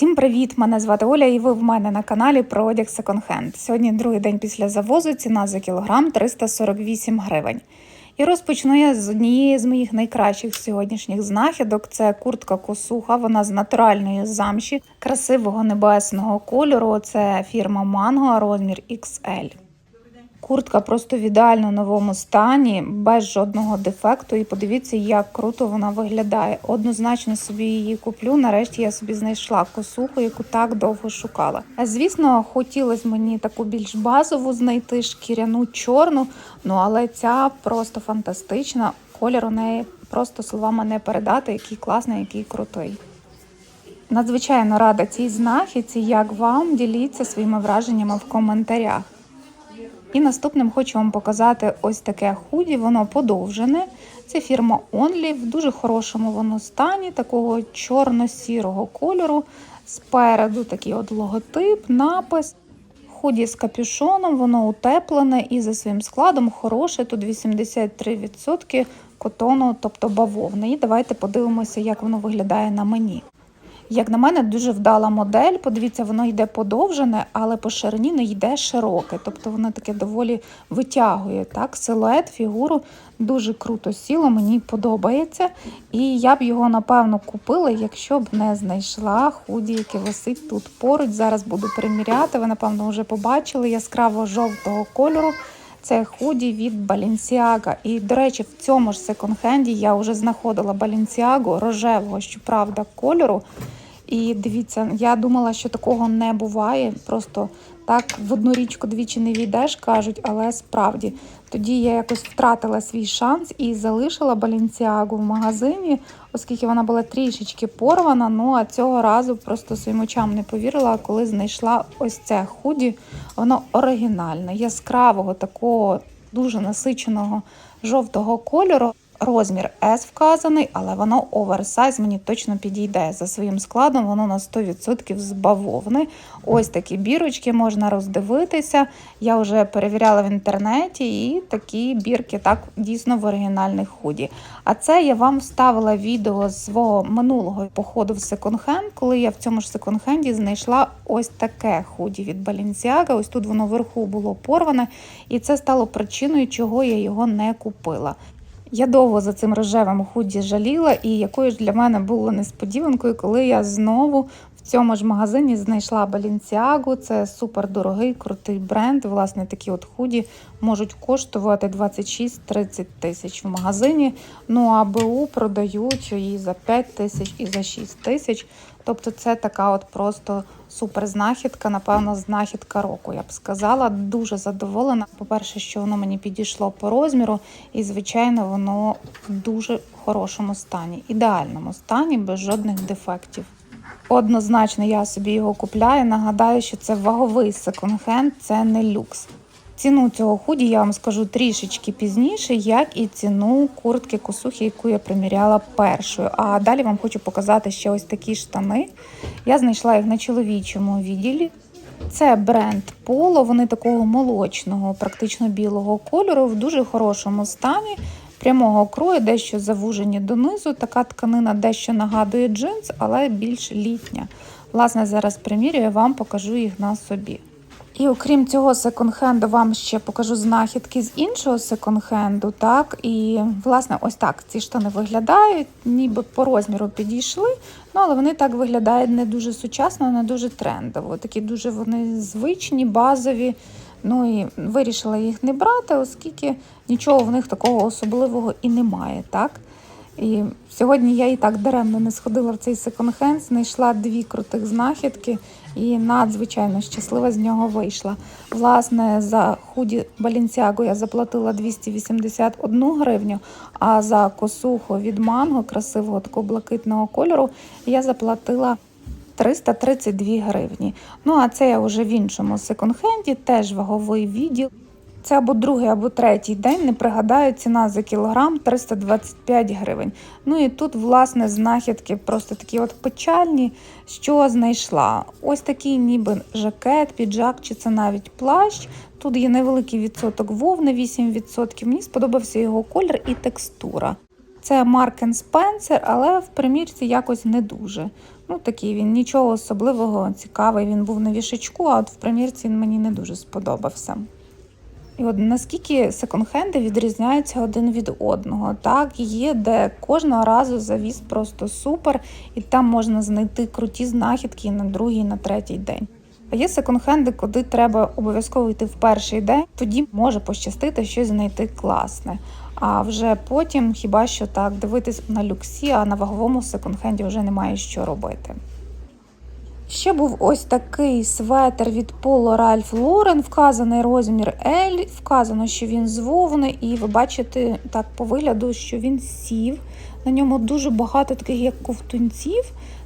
Усім привіт! Мене звати Оля, і ви в мене на каналі про одяг секонд-хенд. Сьогодні другий день після завозу. Ціна за кілограм 348 гривень. І розпочну я з однієї з моїх найкращих сьогоднішніх знахідок. Це куртка косуха. Вона з натуральної замші, красивого небесного кольору. Це фірма Mango, розмір XL. Куртка просто в ідеально новому стані, без жодного дефекту. І подивіться, як круто вона виглядає. Однозначно собі її куплю. Нарешті я собі знайшла косуху, яку так довго шукала. Звісно, хотілося мені таку більш базову знайти шкіряну чорну. Ну але ця просто фантастична. Колір у неї просто словами не передати, який класний, який крутий. Надзвичайно рада цій знахідці. Як вам діліться своїми враженнями в коментарях. І наступним хочу вам показати ось таке худі, воно подовжене. Це фірма Only, в дуже хорошому воно стані, такого чорно-сірого кольору. Спереду такий от логотип, напис. Худі з капюшоном, воно утеплене і за своїм складом хороше. Тут 83% котону, тобто бавовни. І давайте подивимося, як воно виглядає на мені. Як на мене, дуже вдала модель. Подивіться, воно йде подовжене, але по ширині не йде широке. Тобто воно таке доволі витягує. Так, Силует, фігуру дуже круто сіло, мені подобається. І я б його, напевно, купила, якщо б не знайшла худі, яке висить тут поруч. Зараз буду приміряти. Ви, напевно, вже побачили яскраво жовтого кольору. Це худі від Balenciaga. І, до речі, в цьому ж секонд-хенді я вже знаходила Balenciaga рожевого, щоправда, кольору. І дивіться, я думала, що такого не буває. Просто так в одну річку двічі не війдеш, кажуть, але справді тоді я якось втратила свій шанс і залишила Балінціагу в магазині, оскільки вона була трішечки порвана. Ну а цього разу просто своїм очам не повірила, коли знайшла ось це худі. Воно оригінальне, яскравого, такого дуже насиченого жовтого кольору. Розмір S вказаний, але воно оверсайз мені точно підійде. За своїм складом воно на 100% з бавовни. Ось такі бірочки можна роздивитися. Я вже перевіряла в інтернеті, і такі бірки так дійсно в оригінальних худі. А це я вам вставила відео з свого минулого походу в секонд-хенд, коли я в цьому ж секонд-хенді знайшла ось таке худі від Balenciaga. Ось тут воно вверху було порване, і це стало причиною, чого я його не купила. Я довго за цим рожевим худі жаліла, і якою ж для мене було несподіванкою, коли я знову в цьому ж магазині знайшла Balenciaga. Це супер дорогий, крутий бренд. Власне, такі от худі можуть коштувати 26-30 тисяч в магазині. Ну а БУ продають її за 5 тисяч і за 6 тисяч. Тобто, це така от просто супер знахідка, напевно, знахідка року. Я б сказала, дуже задоволена. По-перше, що воно мені підійшло по розміру, і, звичайно, воно в дуже хорошому стані, ідеальному стані, без жодних дефектів. Однозначно, я собі його купляю. Нагадаю, що це ваговий секонд-хенд, це не люкс. Ціну цього худі я вам скажу трішечки пізніше, як і ціну куртки косухи, яку я приміряла першою. А далі вам хочу показати ще ось такі штани. Я знайшла їх на чоловічому відділі. Це бренд Polo, вони такого молочного, практично білого кольору, в дуже хорошому стані. Прямого крою, дещо завужені донизу. Така тканина дещо нагадує джинс, але більш літня. Власне, зараз примірюю, вам покажу їх на собі. І окрім цього секонд-хенду, вам ще покажу знахідки з іншого секонд-хенду. Так, і власне, ось так ці штани виглядають, ніби по розміру підійшли. Ну, але вони так виглядають не дуже сучасно, не дуже трендово. Такі дуже вони звичні, базові. Ну і вирішила їх не брати, оскільки нічого в них такого особливого і немає. так. І сьогодні я і так даремно не сходила в цей секонд-хенд, знайшла дві крутих знахідки і надзвичайно щаслива з нього вийшла. Власне, за худі Балінцягу я заплатила 281 гривню, а за косуху від манго, красивого такого блакитного кольору, я заплатила 332 гривні. Ну, а це я вже в іншому секонд-хенді, теж ваговий відділ. Це або другий, або третій день, не пригадаю, ціна за кілограм 325 гривень. Ну і тут, власне, знахідки просто такі от печальні, що знайшла. Ось такий ніби жакет, піджак, чи це навіть плащ. Тут є невеликий відсоток вовни, 8%. Мені сподобався його колір і текстура. Це Mark Spencer, але в примірці якось не дуже. Ну, такий він нічого особливого, цікавий. Він був на вішечку, а от в примірці він мені не дуже сподобався. І от наскільки секонд-хенди відрізняються один від одного. Так, є, де кожного разу завіс просто супер, і там можна знайти круті знахідки на другий, на третій день. А є секонд-хенди, куди треба обов'язково йти в перший день, тоді може пощастити щось знайти класне. А вже потім хіба що так дивитись на люксі, а на ваговому секонд-хенді вже немає що робити. Ще був ось такий светр від Polo Ralph Lauren, вказаний розмір L, вказано, що він з і ви бачите так по вигляду, що він сів. На ньому дуже багато таких як ковтунців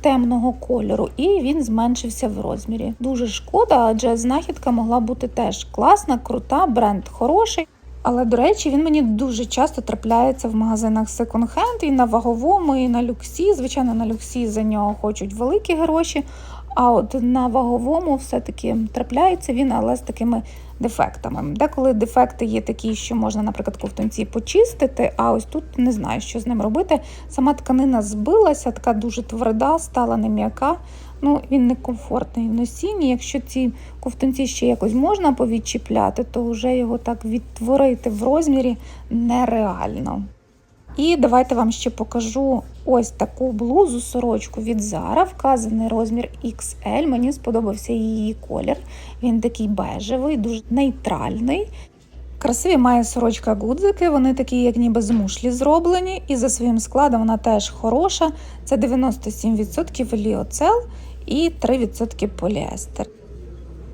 темного кольору, і він зменшився в розмірі. Дуже шкода, адже знахідка могла бути теж класна, крута, бренд хороший. Але, до речі, він мені дуже часто трапляється в магазинах секонд-хенд і на ваговому, і на люксі. Звичайно, на люксі за нього хочуть великі гроші. А от на ваговому все-таки трапляється він, але з такими дефектами. Деколи дефекти є такі, що можна, наприклад, ковтунці почистити, а ось тут не знаю, що з ним робити. Сама тканина збилася, така дуже тверда, стала не м'яка. Ну, він некомфортний в носінні. Якщо ці ковтунці ще якось можна повідчіпляти, то вже його так відтворити в розмірі нереально. І давайте вам ще покажу ось таку блузу сорочку від Zara, вказаний розмір XL. Мені сподобався її колір. Він такий бежевий, дуже нейтральний. Красиві має сорочка гудзики, вони такі, як ніби з мушлі зроблені, і за своїм складом вона теж хороша. Це 97% ліоцел і 3% поліестер.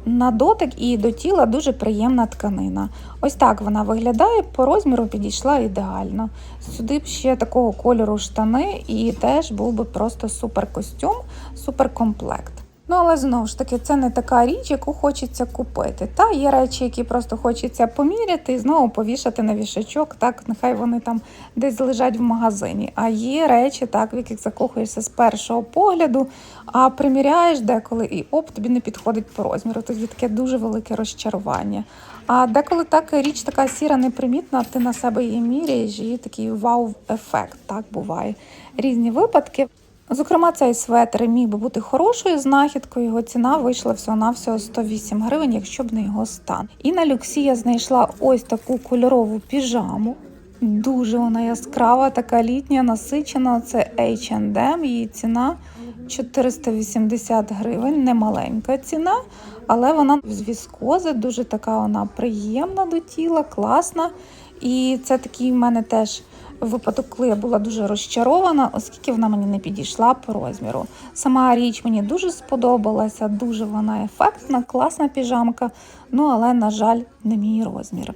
На дотик і до тіла дуже приємна тканина. Ось так вона виглядає, по розміру підійшла ідеально. Сюди б ще такого кольору штани, і теж був би просто супер костюм, супер комплект. Ну, але знову ж таки, це не така річ, яку хочеться купити. Та є речі, які просто хочеться поміряти і знову повішати на вішачок. Так, нехай вони там десь лежать в магазині. А є речі, так, в яких закохуєшся з першого погляду, а приміряєш деколи і оп, тобі не підходить по розміру. Тоді таке дуже велике розчарування. А деколи так річ така сіра, непримітна, ти на себе її міряєш, і такий вау-ефект. Так буває. Різні випадки. Зокрема, цей светр міг би бути хорошою знахідкою. Його ціна вийшла всього-навсього 108 гривень, якщо б не його стан. І на люксі я знайшла ось таку кольорову піжаму. Дуже вона яскрава, така літня, насичена. Це H&M, її ціна 480 гривень, немаленька ціна, але вона з віскози, дуже така вона приємна до тіла, класна. І це такий в мене теж випадок, коли я була дуже розчарована, оскільки вона мені не підійшла по розміру. Сама річ мені дуже сподобалася, дуже вона ефектна, класна піжамка, ну але, на жаль, не мій розмір.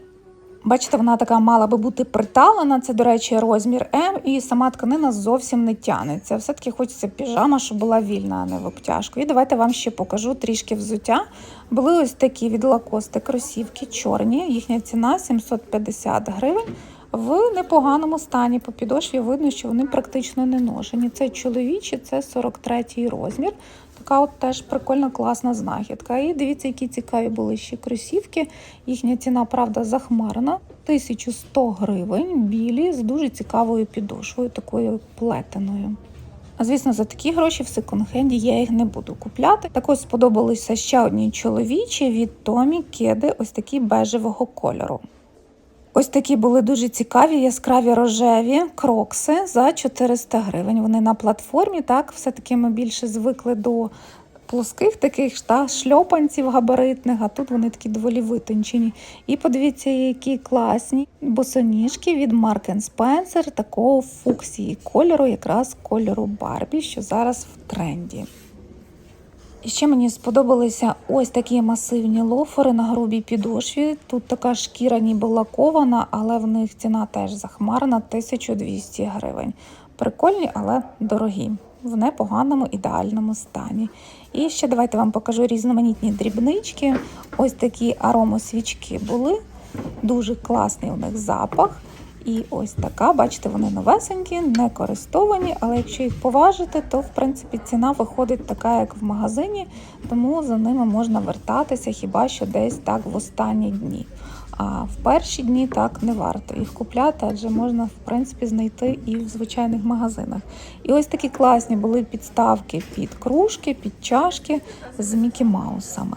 Бачите, вона така мала би бути приталена, це, до речі, розмір М, і сама тканина зовсім не тянеться. Все-таки хочеться піжама, щоб була вільна, а не в обтяжку. І давайте вам ще покажу трішки взуття. Були ось такі від лакости кросівки, чорні, їхня ціна 750 гривень. В непоганому стані по підошві видно, що вони практично не ношені. Це чоловічі, це 43-й розмір. Така от теж прикольна, класна знахідка. І дивіться, які цікаві були ще кросівки. Їхня ціна, правда, захмарна. 1100 гривень, білі з дуже цікавою підошвою, такою плетеною. А звісно, за такі гроші в секонд-хенді я їх не буду купляти. Також сподобалися ще одні чоловічі від Томі кеди, ось такі бежевого кольору. Ось такі були дуже цікаві, яскраві рожеві крокси за 400 гривень. Вони на платформі, так, все-таки ми більше звикли до плоских таких та, шльопанців габаритних, а тут вони такі доволі витончені. І подивіться, які класні босоніжки від Mark Spencer, такого фуксії кольору, якраз кольору Барбі, що зараз в тренді. Ще мені сподобалися ось такі масивні лофери на грубій підошві. Тут така шкіра ніби лакована, але в них ціна теж захмарна 1200 гривень. Прикольні, але дорогі, в непоганому ідеальному стані. І ще давайте вам покажу різноманітні дрібнички. Ось такі аромосвічки були. Дуже класний у них запах. І ось така, бачите, вони новесенькі, не користовані, але якщо їх поважити, то в принципі ціна виходить така, як в магазині, тому за ними можна вертатися хіба що десь так в останні дні. А в перші дні так не варто їх купляти, адже можна в принципі знайти і в звичайних магазинах. І ось такі класні були підставки під кружки, під чашки з Мікі Маусами.